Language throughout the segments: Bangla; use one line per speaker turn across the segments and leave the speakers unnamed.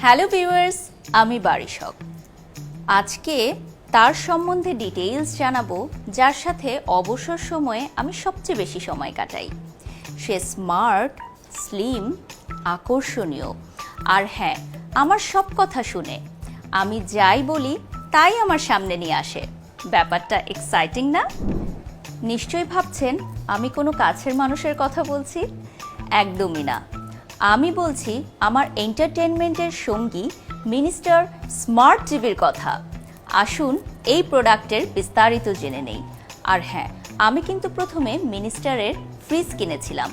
হ্যালো ভিউয়ার্স আমি বারিশক। আজকে তার সম্বন্ধে ডিটেইলস জানাব, যার সাথে অবসর সময়ে আমি সবচেয়ে বেশি সময় কাটাই। সে স্মার্ট স্লিম আকর্ষণীয়। আর হ্যাঁ আমার সব কথা শুনে। আমি যাই বলি, তাই আমার সামনে নিয়ে আসে। ব্যাপারটা এক্সাইটিং না? নিশ্চয়ই ভাবছেন, আমি কোনো কাছের মানুষের কথা বলছি? একদমই না। আমি বলছি আমার এন্টারটেনমেন্টের সঙ্গী মিনিস্টার স্মার্ট টিভির কথা। আসুন, এই প্রোডাক্টের বিস্তারিত জেনে নেই। আর হ্যাঁ আমি কিন্তু প্রথমে মিনিস্টারের ফ্রিজ কিনেছিলাম।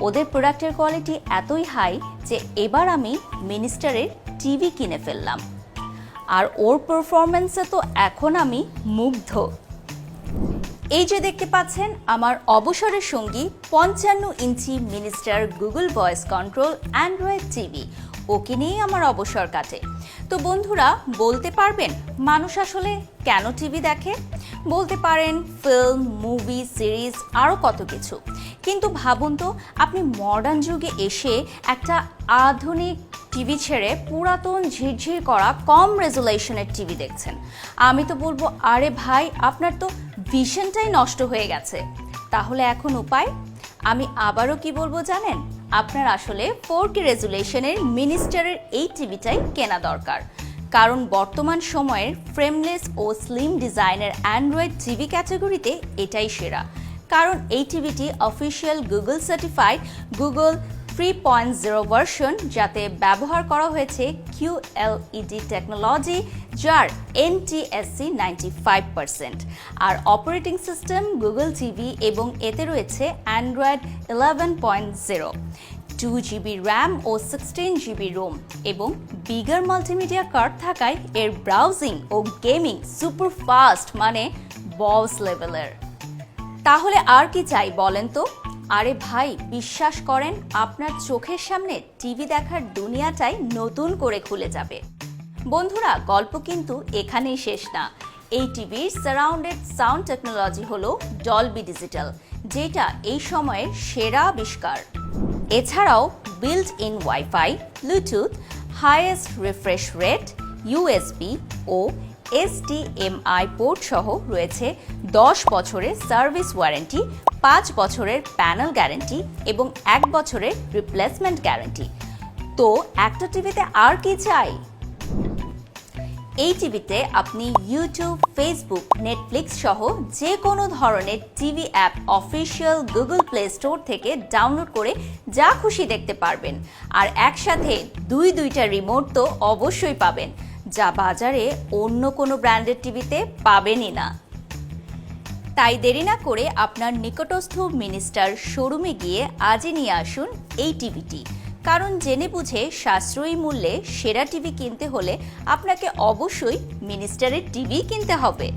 ওদের প্রোডাক্টের কোয়ালিটি এতই হাই যে এবার আমি মিনিস্টারের টিভি কিনে ফেললাম। আর ওর পারফরমেন্সে তো এখন আমি মুগ্ধ। এই যে দেখতে পাচ্ছেন, আমার অবসরের সঙ্গী পঞ্চান্ন inch Minister Google voice control Android TV. Okay নিয়েই আমার অবসর কাটে। তো বন্ধুরা, বলতে পারবেন মানুষ আসলে কেন টিভি দেখে? বলতে পারেন ফিল্ম মুভি সিরিজ আরও কত কিছু। কিন্তু ভাবুন তো, আপনি মডার্ন যুগে এসে একটা আধুনিক টিভি ছেড়ে পুরাতন ঝিরঝির করা কম রেজুলেশনের টিভি দেখছেন। আমি তো বলব, আরে ভাই, আপনার তো ভিশনটাই নষ্ট হয়ে গেছে। তাহলে এখন উপায়? আমি আবারও কি বলব জানেন? আপনার আসলে ফোর কে রেজুলেশনের মিনিস্টারের এই টিভিটাই কেনা দরকার। কারণ বর্তমান সময়ের ফ্রেমলেস ও স্লিম ডিজাইনের অ্যান্ড্রয়েড টিভি ক্যাটাগরিতে এটাই সেরা। কারণ এই টিভিটি official Google certified Google three point zero version যাতে ব্যবহার করা হয়েছে কিউএলইডি টেকনোলজি যার এনটিএসসি নাইনটি ফাইভ পার্সেন্ট আর অপারেটিং সিস্টেম গুগল টিভি এবং এতে রয়েছে Android eleven point zero two GB RAM ও সিক্সটিন জিবি রোম এবং বিগার মাল্টিমিডিয়া কার্ড থাকায় এর ব্রাউজিং ও গেমিং সুপার ফাস্ট মানে বস লেভেলের তাহলে আর কি চাই বলেন তো? আরে ভাই, বিশ্বাস করেন, আপনার চোখের সামনে টিভি দেখার দুনিয়াটাই নতুন করে খুলে যাবে। বন্ধুরা, গল্প কিন্তু এখানেই শেষ না। এই টিভির সারাউন্ডেড সাউন্ড টেকনোলজি হলো ডলবি ডিজিটাল যেটা এই সময়ের সেরা আবিষ্কার। এছাড়াও built in WiFi Bluetooth highest refresh rate USB O HDMI port সহ রয়েছে দশ বছরের সার্ভিস ওয়ারেন্টি, পাঁচ বছরের প্যানেল গ্যারেন্টি এবং এক বছরের রিপ্লেসমেন্ট গ্যারেন্টি। তো একটা টিভিতে আর কি চাই? এই টিভিতে আপনি ইউটিউব, ফেসবুক, নেটফ্লিক্স সহ যে কোনো ধরনের TV app, official Google play store থেকে ডাউনলোড করে যা খুশি দেখতে পারবেন। আর একসাথে দুই দুইটা রিমোট তো অবশ্যই পাবেন। যা বাজারে অন্য কোনো ব্র্যান্ডের টিভিতে পাবেনই না। তাই দেরি না করে আপনার নিকটস্থ মিনিস্টার শোরুমে গিয়ে আজই নিয়ে আসুন এই টিভিটি। কারণ জেনে বুঝে সাশ্রয়ী মূল্যে সেরা টিভি কিনতে হলে আপনাকে অবশ্যই মিনিস্টারের টিভি কিনতে হবে।